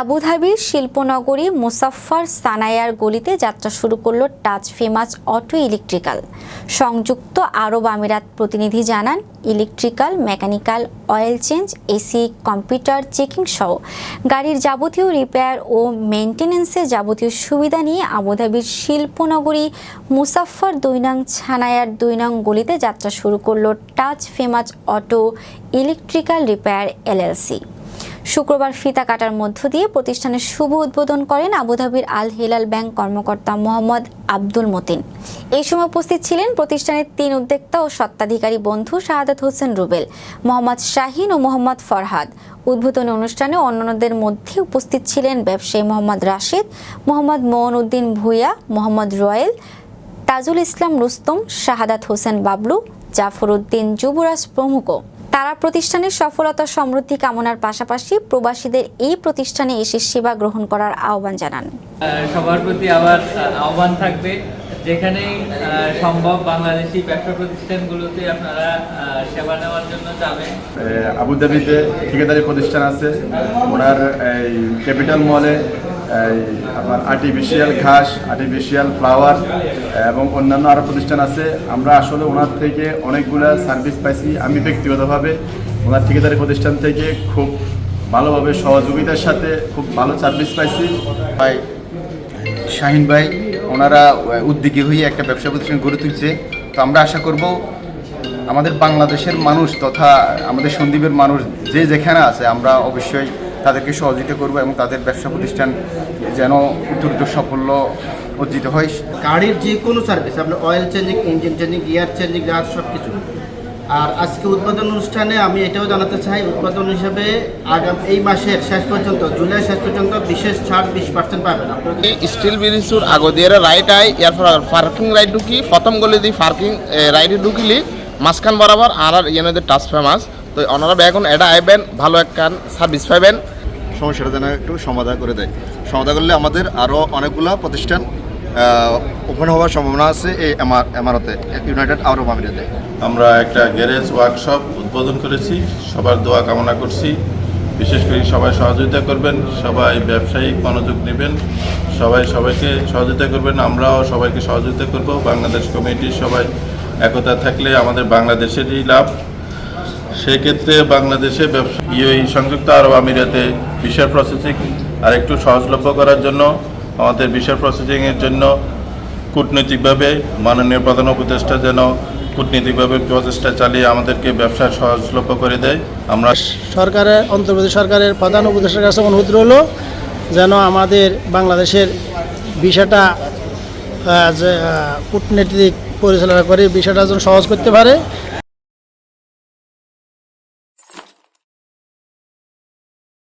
আবুধাবির শিল্পনগরী মুসাফফার সানায়ার গলিতে যাত্রা শুরু করল টাচ ফেমাস অটো ইলেকট্রিক্যাল। সংযুক্ত আরব আমিরাত প্রতিনিধি জানান, electrical, mechanical, oil change, AC, computer checking সহ গাড়ির যাবতীয় রিপেয়ার ও মেনটেন্যান্সের যাবতীয় সুবিধা নিয়ে আবুধাবির শিল্পনগরী মুসাফফর দুই নং ছানায়ার দুই নং গলিতে যাত্রা শুরু করল touch famous auto electrical repair LLC. শুক্রবার ফিতা কাটার মধ্য দিয়ে প্রতিষ্ঠানের শুভ উদ্বোধন করেন আবুধাবির আল হিলাল ব্যাংক কর্মকর্তা মোহাম্মদ আব্দুল মতিন। এই সময় উপস্থিত ছিলেন প্রতিষ্ঠানের তিন উদ্যোক্তা ও সত্ত্বাধিকারী বন্ধু শাহাদাত হোসেন রুবেল, মোহাম্মদ শাহিন ও মোহাম্মদ ফরহাদ। উদ্বোধনী অনুষ্ঠানে অন্যান্যদের মধ্যে উপস্থিত ছিলেন ব্যবসায়ী মোহাম্মদ রাশিদ, মোহাম্মদ মোহন উদ্দিন ভুইয়া, মোহাম্মদ রয়েল তাজুল ইসলাম রুস্তম, শাহাদাত হোসেন বাবলু, জাফর উদ্দিন যুবরাজ প্রমুখ। তারা প্রতিষ্ঠানের সফলতা সমৃদ্ধি কামনার পাশাপাশি প্রবাসীদের এই প্রতিষ্ঠানে এসে সেবা গ্রহণ করার আহ্বান জানান। আহ, সবার প্রতি আবার আহ্বান থাকবে। যেখানেই আহ, সম্ভব বাংলাদেশি ব্যবসা প্রতিষ্ঠানগুলোতে আপনারা সেবা নেওয়ার জন্য যাবেন। আবুধাবিতে ঠিকাদারি প্রতিষ্ঠান আছে। ওনার এই ক্যাপিটাল মলে আপনার আর্টিফিশিয়াল ঘাস আর্টিফিশিয়াল ফ্লাওয়ার এবং অন্যান্য আরও প্রতিষ্ঠান আছে। আমরা আসলে ওনার থেকে অনেকগুলা সার্ভিস পাইছি। আমি ব্যক্তিগতভাবে ওনার ঠিকাদারি প্রতিষ্ঠান থেকে খুব ভালোভাবে সহযোগিতার সাথে খুব ভালো সার্ভিস পাইছি। ভাই, শাহিন ভাই, ওনারা উদ্যোগী হয়ে একটা ব্যবসা প্রতিষ্ঠান গড়ে তুলছে। তো আমরা আশা করব আমাদের বাংলাদেশের মানুষ তথা আমাদের সন্দীপের মানুষ যে যেখানে আছে, আমরা অবশ্যই তাদেরকে সহযোগিতা করব এবং তাদের ব্যবসা প্রতিষ্ঠান যেন উত্তরোত্তর সাফল্য অর্জিত হয়। গাড়ির যে কোনো সার্ভিস আপনার oil changing engine changing gear changing গাছ সব কিছু আর আজকে উদ্বোধন অনুষ্ঠানে আমি এটাও জানাতে চাই উদ্বোধন হিসাবে আগাম এই মাসের শেষ পর্যন্ত জুলাই শেষ পর্যন্ত বিশেষ ছাড় বিশ পার্সেন্ট পাবেন স্টিল ব্রিজৰ আগতীয়াৰে ৰাইট আই পৰা পাৰ্কিং ৰাইড ঢুকি প্রথম গলি দি পাৰ্কিং রাইড ঢুকিলি মাঝখান বরাবর আর ইয়ানে টাচ ফেমাস তো ওনারা এখন এটা আইবেন ভালো একখান সার্ভিস পাইবেন। সমস্যাটা যেন একটু সমাধান করে দেয়। সমাধান করলে আমাদের আরও অনেকগুলো প্রতিষ্ঠান ওপেন হওয়ার সম্ভাবনা আছে এই এমআরতে ইউনাইটেড আরব আমিরাতে আমরা একটা গ্যারেজ ওয়ার্কশপ উদ্বোধন করেছি, সবার দোয়া কামনা করছি। বিশেষ করে সবাই সহযোগিতা করবেন, সবাই ব্যবসায়িক মনোযোগ নেবেন, সবাই সবাইকে সহযোগিতা করবেন, আমরাও সবাইকে সহযোগিতা করব। বাংলাদেশ কমিটির সবাই একতা থাকলে আমাদের বাংলাদেশেরই লাভ। সেক্ষেত্রে বাংলাদেশে ব্যবসা ইউই সংযুক্ত আরব আমিরাতে ভিসা প্রসেসিং আর একটু সহজলভ্য করার জন্য, আমাদের বিষয় প্রসেসিংয়ের জন্য কূটনৈতিকভাবে মাননীয় প্রধান উপদেষ্টা যেন কূটনৈতিকভাবে প্রচেষ্টা চালিয়ে আমাদেরকে ব্যবসা সহজলভ্য করে দেয়। আমরা সরকারের অন্তর্বর্তী সরকারের প্রধান উপদেষ্টার কাছে অনুরোধ রইল যেন আমাদের বাংলাদেশের বিষয়টা কূটনীতিক পরিচালনা করে বিষয়টা যেন সহজ করতে পারে।